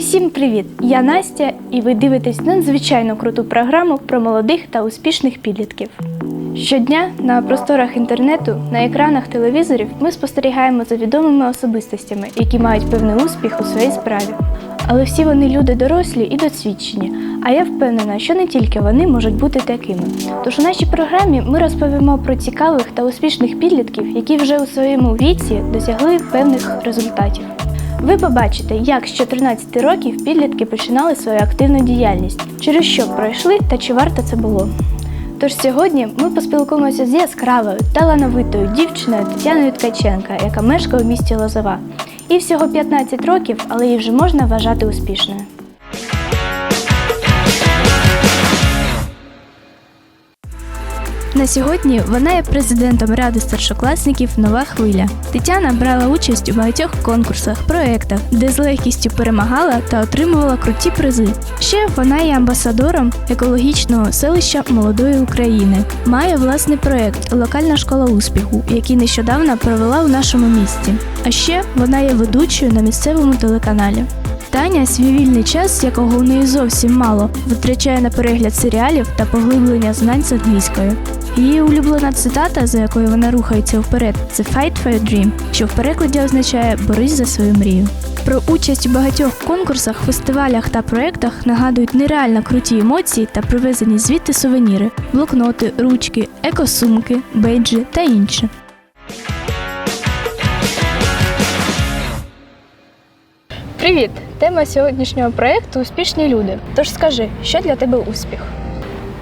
Усім привіт! Я Настя, і ви дивитесь надзвичайно круту програму про молодих та успішних підлітків. Щодня на просторах інтернету, на екранах телевізорів ми спостерігаємо за відомими особистостями, які мають певний успіх у своїй справі. Але всі вони люди дорослі і досвідчені. А я впевнена, що не тільки вони можуть бути такими. Тож у нашій програмі ми розповімо про цікавих та успішних підлітків, які вже у своєму віці досягли певних результатів. Ви побачите, як з 14 років підлітки починали свою активну діяльність, через що пройшли та чи варто це було. Тож сьогодні ми поспілкуємося з яскравою, талановитою дівчиною Тетяною Ткаченка, яка мешкає у місті Лозова. І всього 15 років, але її вже можна вважати успішною. На сьогодні вона є президентом ради старшокласників Нова хвиля. Тетяна брала участь у багатьох конкурсах, проєктах, де з легкістю перемагала та отримувала круті призи. Ще вона є амбасадором екологічного селища Молодої України. Має власний проєкт Локальна школа успіху, який нещодавно провела у нашому місті. А ще вона є ведучою на місцевому телеканалі. Таня свій вільний час, якого у неї зовсім мало, витрачає на перегляд серіалів та поглиблення знань з англійською. Її улюблена цитата, за якою вона рухається вперед, це «Fight for your dream», що в перекладі означає Борись за свою мрію. Про участь у багатьох конкурсах, фестивалях та проєктах нагадують нереально круті емоції та привезені звідти сувеніри, блокноти, ручки, екосумки, бейджі та інше. Привіт! Тема сьогоднішнього проєкту успішні люди. Тож скажи, що для тебе успіх?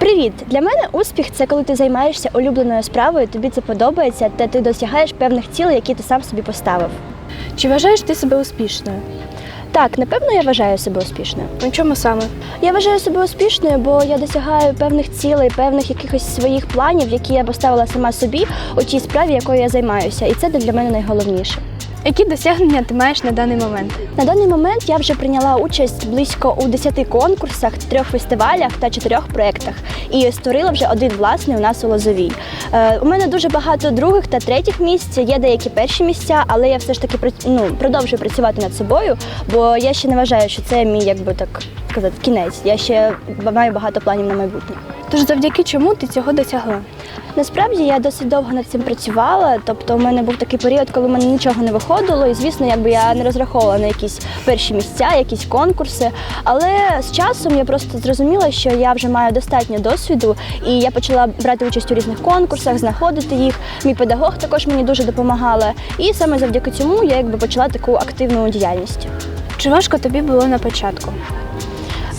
Привіт! Для мене успіх це коли ти займаєшся улюбленою справою, тобі це подобається, та ти досягаєш певних цілей, які ти сам собі поставив. Чи вважаєш ти себе успішною? Так, напевно, я вважаю себе успішною. У чому саме? Я вважаю себе успішною, бо я досягаю певних цілей, певних якихось своїх планів, які я поставила сама собі у тій справі, якою я займаюся. І це для мене найголовніше. Які досягнення ти маєш на даний момент? На даний момент я вже прийняла участь близько у 10 конкурсах, трьох фестивалях та чотирьох проєктах. І створила вже один власний у нас у Лозовій. Е, у мене дуже багато других та третіх місць, є деякі перші місця, але я все ж таки ну, продовжую працювати над собою, бо я ще не вважаю, що це мій, якби так сказати, кінець. Я ще маю багато планів на майбутнє. Тож завдяки чому ти цього досягла? Насправді я досить довго над цим працювала. Тобто, у мене був такий період, коли в мене нічого не виходило, і звісно, якби я не розраховувала на якісь перші місця, якісь конкурси. Але з часом я просто зрозуміла, що я вже маю достатньо досвіду, і я почала брати участь у різних конкурсах, знаходити їх. Мій педагог також мені дуже допомагала. І саме завдяки цьому я якби почала таку активну діяльність. Чи важко тобі було на початку?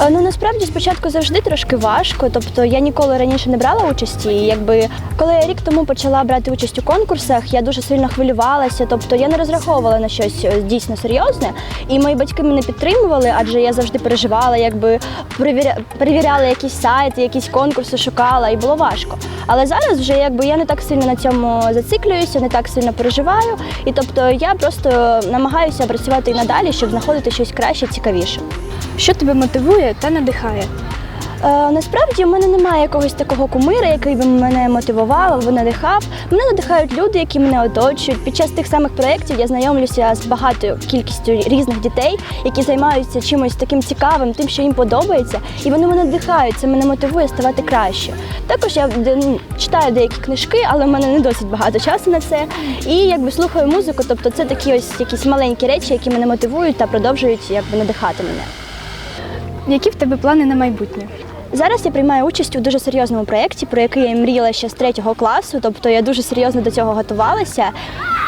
Ну насправді спочатку завжди трошки важко. Тобто я ніколи раніше не брала участі. І якби коли я рік тому почала брати участь у конкурсах, я дуже сильно хвилювалася. Тобто я не розраховувала на щось е, дійсно серйозне. І мої батьки мене підтримували, адже я завжди переживала, якби перевіря... перевіряла якісь сайти, якісь конкурси, шукала, і було важко. Але зараз вже якби я не так сильно на цьому зациклююся, не так сильно переживаю. І тобто я просто намагаюся працювати і надалі, щоб знаходити щось краще, цікавіше. Що тебе мотивує та надихає? Е, насправді в мене немає якогось такого кумира, який би мене мотивував або надихав. Мене надихають люди, які мене оточують. Під час тих самих проєктів я знайомлюся з багатою кількістю різних дітей, які займаються чимось таким цікавим, тим, що їм подобається, і вони мене надихають. Це мене мотивує ставати краще. Також я ну, читаю деякі книжки, але в мене не досить багато часу на це. І якби слухаю музику, тобто це такі ось якісь маленькі речі, які мене мотивують та продовжують якби надихати мене. Які в тебе плани на майбутнє? Зараз я приймаю участь у дуже серйозному проєкті, про який я мріяла ще з третього класу. Тобто я дуже серйозно до цього готувалася.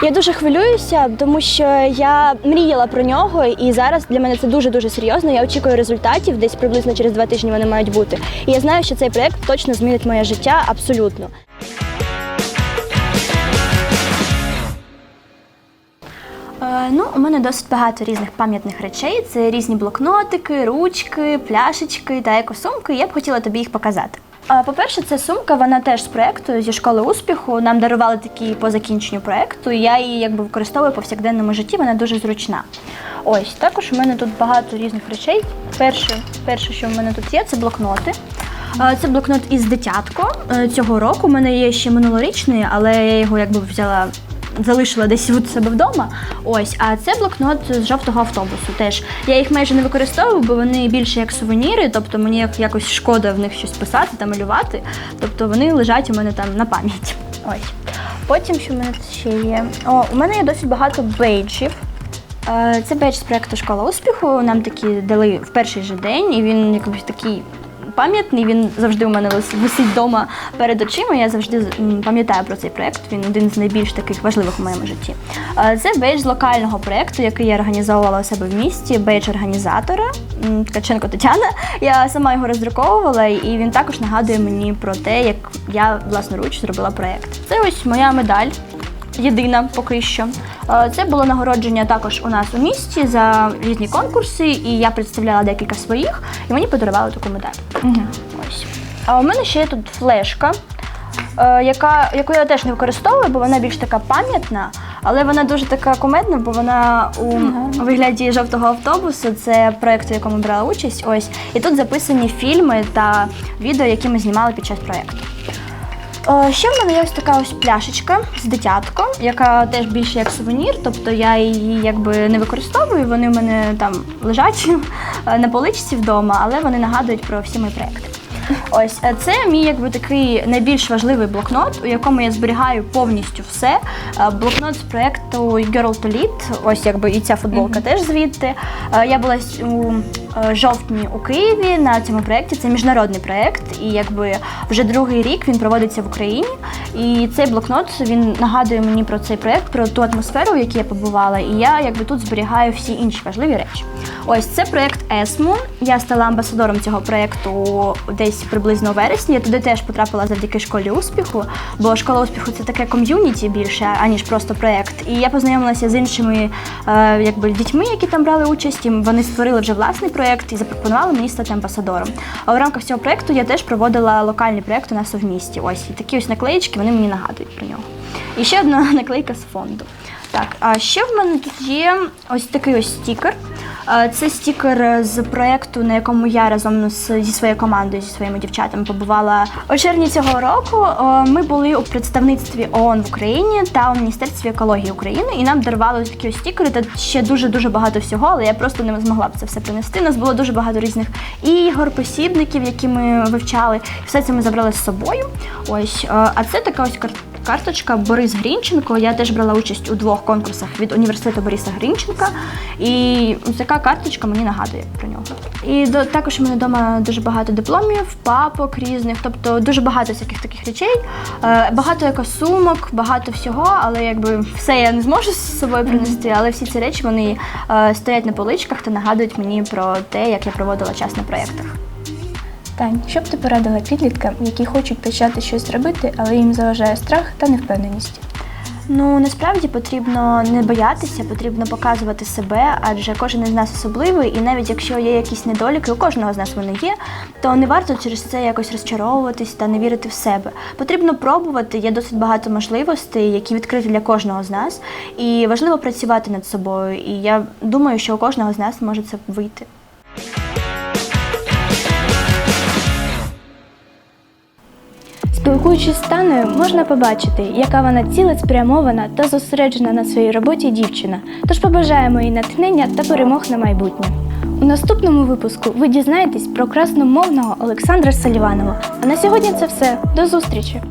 Я дуже хвилююся, тому що я мріяла про нього, і зараз для мене це дуже дуже серйозно. Я очікую результатів, десь приблизно через два тижні вони мають бути. І я знаю, що цей проєкт точно змінить моє життя абсолютно. Ну, у мене досить багато різних пам'ятних речей. Це різні блокнотики, ручки, пляшечки та екосумки. Я б хотіла тобі їх показати. Е, По-перше, це сумка, вона теж з проєкту зі школи успіху. Нам дарували такі по закінченню проєкту. і Я її якби використовую в повсякденному житті, вона дуже зручна. Ось також у мене тут багато різних речей. Перше, перше, що в мене тут є, це блокноти. Е, Це блокнот із дитятко е, цього року. У мене є ще минулорічний, але я його якби взяла залишила десь у себе вдома. Ось, а це блокнот з жовтого автобусу. Теж я їх майже не використовую, бо вони більше як сувеніри, тобто мені як- якось шкода в них щось писати та малювати. Тобто вони лежать у мене там на пам'ять. Ось. Потім що в мене ще є? О, у мене є досить багато бейджів. Е, Це бейдж з проекту Школа успіху. Нам такі дали в перший же день, і він якийсь такий пам'ятний. Він завжди у мене вис- висить вдома перед очима. Я завжди пам'ятаю про цей проект. Він один з найбільш таких важливих у моєму житті. Це бейдж локального проекту, який я організовувала у себе в місті. Бейдж організатора Ткаченко Тетяна. Я сама його роздруковувала, і він також нагадує мені про те, як я власноруч зробила проект. Це ось моя медаль єдина поки що. Е, Це було нагородження також у нас у місті за різні конкурси, і я представляла декілька своїх, і мені подарували таку медаль. Ось. А у мене ще є тут флешка, е, яка, яку я теж не використовую, бо вона більш така пам'ятна, але вона дуже така кумедна, бо вона у вигляді жовтого автобусу. Це проєкт, у якому брала участь. Ось. І тут записані фільми та відео, які ми знімали під час проєкту. Е, Ще в мене є ось така ось пляшечка з дитятком, яка теж більше як сувенір, тобто я її якби не використовую, вони в мене там лежать е, на поличці вдома, але вони нагадують про всі мої проекти. Ось е, це мій якби такий найбільш важливий блокнот, у якому я зберігаю повністю все. Е, Блокнот з проекту Girl to Lead, ось якби і ця футболка теж звідти. Е, Я була у жовтні у Києві на цьому проєкті. Це міжнародний проєкт, і якби вже другий рік він проводиться в Україні. І цей блокнот він нагадує мені про цей проєкт, про ту атмосферу, в якій я побувала. І я якби тут зберігаю всі інші важливі речі. Ось це проєкт ESMO. Я стала амбасадором цього проєкту десь приблизно у вересні. Я туди теж потрапила завдяки школі успіху, бо школа успіху це таке ком'юніті більше, аніж просто проєкт. І я познайомилася з іншими е, якби, дітьми, які там брали участь. І вони створили вже власний проєкт і запропонували мені стати амбасадором. А в рамках цього проєкту я теж проводила локальний проєкт у нас в місті. Ось і такі ось наклеїчки, вони мені нагадують про нього. І ще одна наклейка з фонду. Так, а ще в мене тут є ось такий ось стікер. Е, Це стікер з проєкту, на якому я разом з, зі своєю командою, зі своїми дівчатами побувала у червні цього року. Е, Ми були у представництві ООН в Україні та у Міністерстві екології України, і нам дарували такі ось стікери та ще дуже дуже багато всього, але я просто не змогла б це все принести. У нас було дуже багато різних ігор, посібників, які ми вивчали. Все це ми забрали з собою. Ось, е, а це така ось картина. Карточка Борис Грінченко. Я теж брала участь у двох конкурсах від університету Бориса Грінченка. І така карточка мені нагадує про нього. І до, також у мене вдома дуже багато дипломів, папок різних, тобто дуже багато всяких таких речей. Е, багато якось сумок, багато всього, але якби все я не зможу з собою принести. Але всі ці речі вони е, стоять на поличках та нагадують мені про те, як я проводила час на проєктах. Тань, що б ти порадила підліткам, які хочуть почати щось робити, але їм заважає страх та невпевненість? Ну насправді потрібно не боятися, потрібно показувати себе, адже кожен із нас особливий, і навіть якщо є якісь недоліки, у кожного з нас вони є, то не варто через це якось розчаровуватись та не вірити в себе. Потрібно пробувати. Є досить багато можливостей, які відкриті для кожного з нас, і важливо працювати над собою. І я думаю, що у кожного з нас може це вийти. Спілкуючись з Таною, можна побачити, яка вона цілеспрямована та зосереджена на своїй роботі дівчина. Тож побажаємо їй натхнення та перемог на майбутнє. У наступному випуску ви дізнаєтесь про красномовного Олександра Саліванова. А на сьогодні це все. До зустрічі!